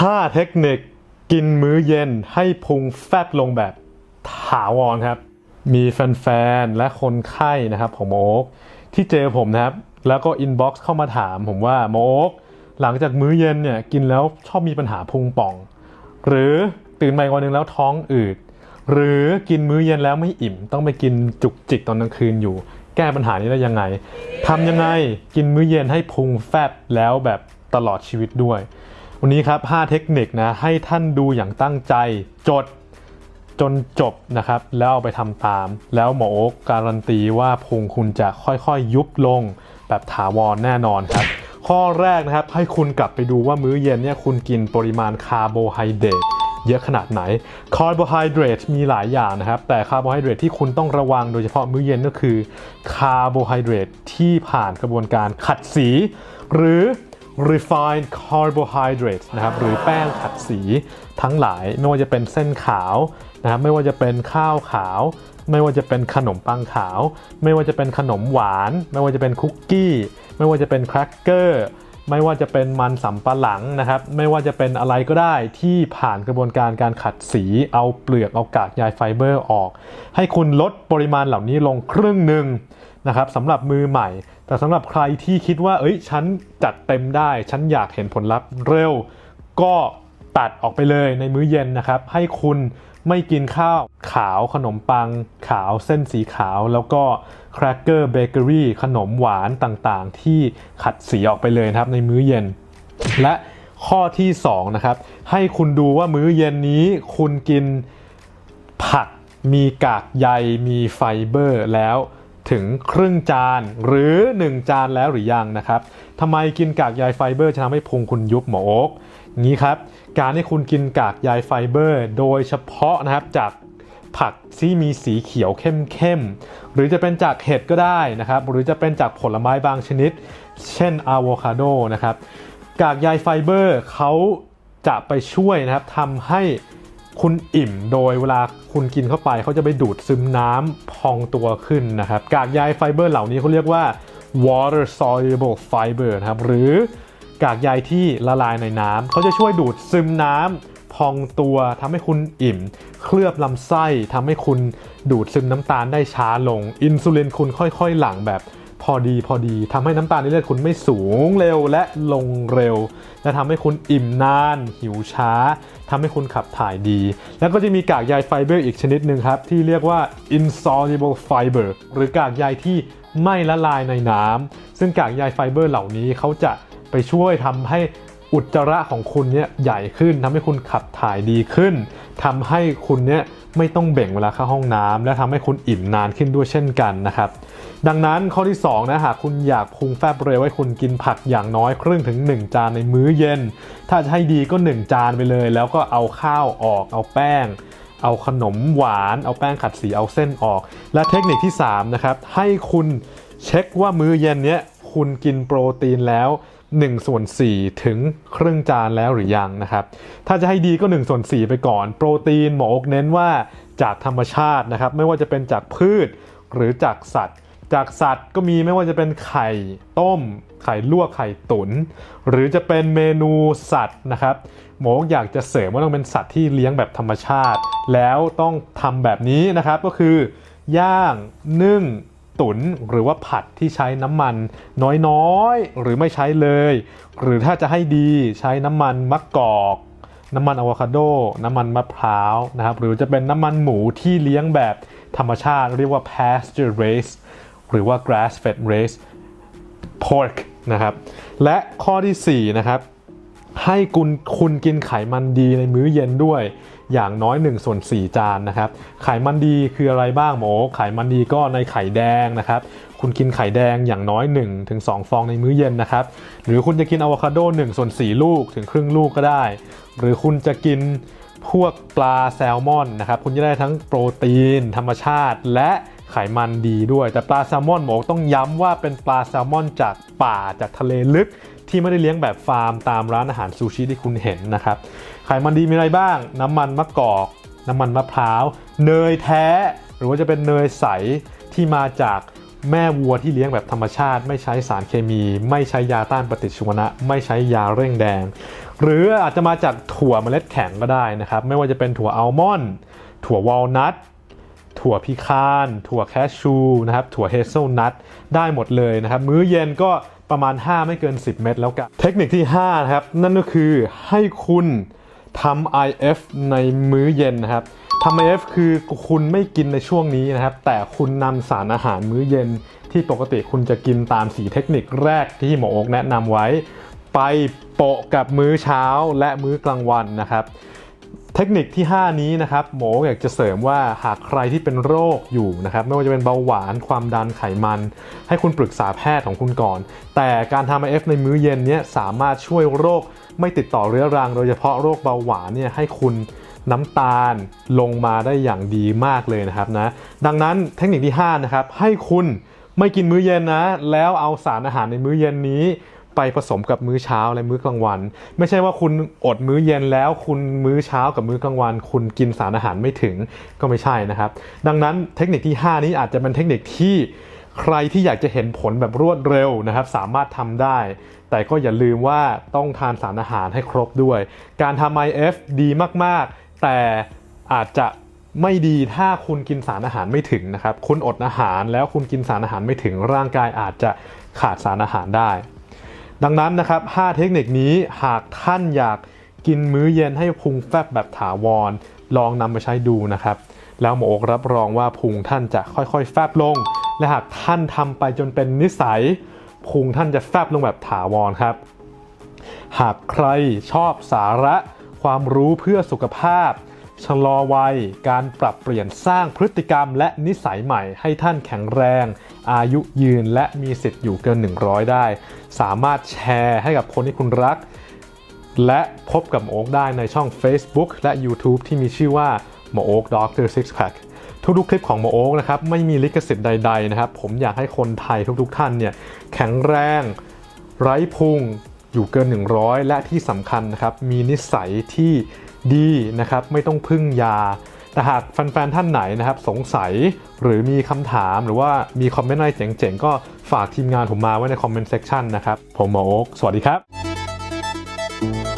5 เทคนิคกินมื้อเย็นให้พุงแฟบลงแบบถาวรครับ มีแฟนๆ และคนไข้นะครับของโมโอกที่เจอผมนะครับ แล้วก็อินบ็อกซ์เข้ามาถามผมว่าโมโอกหลังจากมื้อเย็นเนี่ยกินแล้วชอบมีปัญหาพุงป่อง หรือตื่นมาอีกวันหนึ่งแล้วท้องอืด หรือกินมื้อเย็นแล้วไม่อิ่ม ต้องไปกินจุกจิกตอนกลางคืนอยู่ แก้ปัญหานี้ได้ยังไงทำยังไงกินมื้อเย็นให้พุงแฟบแล้วแบบตลอดชีวิตด้วย วันนี้ครับ 5 เทคนิคนะให้ท่านดูอย่างตั้งใจจดจนจบนะครับ แล้วเอาไปทำตาม แล้วหมอโอ๊กการันตีว่าพุงคุณจะค่อยๆยุบลงแบบถาวรแน่นอนครับ ข้อแรกนะครับให้คุณกลับไปดูว่ามื้อเย็นเนี่ยคุณกินปริมาณคาร์โบไฮเดรตเยอะขนาดไหน คาร์โบไฮเดรตมีหลายอย่างนะครับ แต่คาร์โบไฮเดรตที่คุณต้องระวังโดยเฉพาะมื้อเย็นก็คือคาร์โบไฮเดรตที่ผ่านกระบวนการขัดสี หรือ refined carbohydrates นะครับหรือแป้งขัดสีทั้งหลาย ไม่ว่าจะเป็นเส้นขาวนะครับไม่ว่าจะเป็นข้าวขาว ไม่ว่าจะเป็นขนมปังขาว ไม่ว่าจะเป็นขนมหวาน ไม่ว่าจะเป็นคุกกี้ ไม่ว่าจะเป็นแครกเกอร์ไม่ว่าจะเป็นมันสำปะหลังนะครับ ไม่ว่าจะเป็นอะไรก็ได้ที่ผ่านกระบวนการการขัดสีเอาเปลือกเอากากใยไฟเบอร์ออก ให้คุณลดปริมาณเหล่านี้ลงครึ่งหนึ่งนะครับสำหรับมือใหม่ แต่สำหรับใครที่คิดว่า เอ้ยฉันจัดเต็มได้ ฉันอยากเห็นผลลัพธ์เร็ว ก็ตัดออกไปเลยในมื้อเย็นนะครับ ให้คุณไม่กินข้าวขาวขนมปัง ขาวเส้นสีขาว แล้วก็แครกเกอร์เบเกอรี่ขนมหวานต่างๆ ที่ขัดสีออกไปเลยนะครับในมื้อเย็น และข้อที่2นะครับให้คุณดูว่ามื้อเย็นนี้คุณกินผักมีกากใยมีไฟเบอร์แล้ว ถึงครึ่งจานหรือ 1 จานแล้วหรือยังนะครับทำไมกินกากใยไฟเบอร์จะทำให้พุงคุณยุบหมอโอ๊กงนี้ครับ การที่คุณกินกากใยไฟเบอร์ โดยเฉพาะนะครับจากผักที่มีสีเขียวเข้มๆ หรือจะเป็นจากเห็ดก็ได้นะครับ หรือจะเป็นจากผลไม้บางชนิด เช่นอะโวคาโดนะครับ กากใยไฟเบอร์เขาจะไปช่วยนะครับทำให้ คุณอิ่มโดยเวลาคุณกินเข้าไปเขาจะไปดูดซึมน้ำพองตัวขึ้นนะครับ กากใยไฟเบอร์เหล่านี้เขาเรียกว่า water soluble fiber นะครับ หรือกากใยที่ละลายในน้ำเขาจะช่วยดูดซึมน้ำพองตัวทำให้คุณอิ่ม เคลือบลำไส้ทำให้คุณดูดซึมน้ำตาลได้ช้าลง อินซูลินคุณค่อยๆ หลั่งแบบ พอดีพอดีทำให้น้ำตาลในเลือดคุณไม่สูงเร็วและลงเร็ว และทำให้คุณอิ่มนาน หิวช้าทำให้คุณขับถ่ายดี แล้วก็จะมีกากใยไฟเบอร์อีกชนิดหนึ่งครับ ที่เรียกว่า insoluble fiber หรือกากใยที่ไม่ละลายในน้ำซึ่งกากใยไฟเบอร์เหล่านี้เขาจะไปช่วยทำให้อุจจาระของคุณเนี่ยใหญ่ขึ้นทำให้คุณขับถ่ายดีขึ้นทำให้คุณเนี่ย ไม่ต้องเบ่งเวลาเข้าห้องน้ำและทำให้คุณอิ่มนานขึ้นด้วยเช่นกันนะครับ ดังนั้นข้อที่2นะหากคุณอยากพุงแฟบเร็วให้คุณกินผักอย่างน้อยครึ่งถึง 1 จานในมื้อเย็น ถ้าจะให้ดีก็ 1 จานไปเลย แล้วก็เอาข้าวออกเอาแป้ง เอาขนมหวาน เอาแป้งขัดสีเอาเส้นออก และเทคนิคที่3นะครับให้คุณเช็คว่ามื้อเย็นเนี้ยคุณกินโปรตีนแล้ว 1ส่วน4ถึงครึ่งจานแล้วหรือยังนะครับ ถ้าจะให้ดีก็1ส่วน4ไปก่อน โปรตีนหมออกเน้นว่าจากธรรมชาตินะครับ ไม่ว่าจะเป็นจากพืชหรือจากสัตว์ จากสัตว์ก็มีไม่ว่าจะเป็นไข่ต้ม ไข่ลวกไข่ตุนหรือจะเป็นเมนูสัตว์นะครับ หมออยากจะเสริมว่าต้องเป็นสัตว์ที่เลี้ยงแบบธรรมชาติ แล้วต้องทำแบบนี้นะครับก็คือย่างนึ่ง ตุ๋นหรือว่าผัดที่ใช้น้ำมันน้อยๆ หรือไม่ใช้เลย หรือถ้าจะให้ดีใช้น้ำมันมะกอกน้ำมันอะโวคาโด น้ำมันมะพร้าวนะครับ หรือจะเป็นน้ำมันหมูที่เลี้ยงแบบธรรมชาติ เรียกว่า pasture raised หรือว่า grass fed raised pork นะครับ และข้อทีสี่4 นะครับ ให้คุณคุณกินไขมันดีในมื้อเย็นด้วย อย่างน้อย1ส่วน4จานนะครับ ไขมันดีคืออะไรบ้างหมอไขมันดีก็ในไข่แดงนะครับ คุณกินไข่แดงอย่างน้อย1ถึง2ฟองในมื้อเย็นนะครับ หรือคุณจะกินอะโวคาโด1ส่วน4ลูกถึงครึ่งลูกก็ได้ หรือคุณจะกินพวกปลาแซลมอนนะครับ คุณจะได้ทั้งโปรตีน ธรรมชาติ และไขมันดีด้วย แต่ปลาแซลมอนหมอต้องย้ำว่าเป็นปลาแซลมอนจากป่าจากทะเลลึก ที่ไม่ได้เลี้ยงแบบฟาร์มตามร้านอาหารซูชิที่คุณเห็นนะครับไขมันดีมีอะไรบ้าง น้ำมันมะกอก น้ำมันมะพร้าว เนยแท้ หรือว่าจะเป็นเนยใสที่มาจากแม่วัวที่เลี้ยงแบบธรรมชาติ ไม่ใช้สารเคมี ไม่ใช้ยาต้านปฏิชีวนะ ไม่ใช้ยาเร่งแดง หรืออาจจะมาจากถั่วเมล็ดแข็งก็ได้นะครับ ไม่ว่าจะเป็นถั่วอัลมอนด์ถั่ววอลนัทถั่วพิคาน ถั่วแคชชูนะครับถั่วเฮเซลนัทได้หมดเลยนะครับ มื้อเย็นก็ ประมาณ 5 ไม่เกิน 10 เม็ดแล้วกัน เทคนิคที่5นะครับนั่นก็คือให้คุณทำ IF ในมื้อเย็นนะครับทำ IF คือคุณไม่กินในช่วงนี้นะครับ แต่คุณนำสารอาหารมื้อเย็น ที่ปกติคุณจะกินตามสีเทคนิคแรกที่หมอโอ๊กแนะนำไว้ ไปโปะกับมื้อเช้าและมื้อกลางวันนะครับ เทคนิคที่ 5 นี้นะครับหมออยากจะเสริมว่าหากใครที่เป็นโรคอยู่นะครับไม่ว่าจะเป็นเบาหวานความดันไขมัน ให้คุณปรึกษาแพทย์ของคุณก่อน แต่การทำ IF ในมื้อเย็นนี้สามารถช่วยโรคไม่ติดต่อเรื้อรัง โดยเฉพาะโรคเบาหวานเนี่ยให้คุณน้ำตาลลงมาได้อย่างดีมากเลยนะครับนะดังนั้นเทคนิคที่5นะครับให้คุณไม่กินมื้อเย็นนะ แล้วเอาสารอาหารในมื้อเย็นนี้ ไปผสมกับมื้อเช้าและมื้อกลางวัน ไม่ใช่ว่าคุณอดมื้อเย็นแล้ว คุณมื้อเช้ากับมื้อกลางวัน คุณกินสารอาหารไม่ถึงก็ไม่ใช่นะครับ ดังนั้นเทคนิคที่ 5 นี้อาจจะเป็นเทคนิคที่ใครที่อยากจะเห็นผลแบบรวดเร็วนะครับ สามารถทำได้ แต่ก็อย่าลืมว่าต้องทานสารอาหารให้ครบด้วย การทำ IF ดีมาก ๆ แต่อาจจะไม่ดีถ้าคุณกินสารอาหารไม่ถึงนะครับ คุณอดอาหารแล้วคุณกินสารอาหารไม่ถึงร่างกายอาจจะขาดสารอาหารได้ ดังนั้นนะครับ 5 เทคนิคนี้หากท่านอยากกินมื้อเย็นให้พุงแฟบแบบถาวร ลองนำไปใช้ดูนะครับ แล้วหมอโอกรับรองว่าพุงท่านจะค่อยๆ แฟบลง และหากท่านทำไปจนเป็นนิสัย พุงท่านจะแฟบลงแบบถาวรครับ หากใครชอบสาระ ความรู้เพื่อสุขภาพ ชะลอวัย การปรับเปลี่ยนสร้างพฤติกรรมและนิสัยใหม่ให้ท่านแข็งแรง อายุยืนและมีสิทธิ์อยู่เกิน 100 ได้ สามารถแชร์ให้กับคนที่คุณรัก และพบกับโอ๊กได้ในช่อง Facebook และ YouTube ที่มีชื่อว่าหมอโอ๊ก Doctor Six Pack ทุกๆคลิปของหมอโอ๊กนะครับไม่มีลิขสิทธิ์ใดๆนะครับ ผมอยากให้คนไทยทุกๆท่านเนี่ยแข็งแรง ไร้พุงอยู่เกิน 100 และที่สำคัญนะครับมีนิสัยที่ดีนะครับไม่ต้องพึ่งยา แต่หากแฟนๆท่านไหนนะครับสงสัยหรือมีคำถามหรือว่ามีคอมเมนต์อะไรเจ๋งๆ ก็ฝากทีมงานผมมาไว้ในคอมเมนต์เซ็กชันนะครับ ผมหมอโอ๊กสวัสดีครับ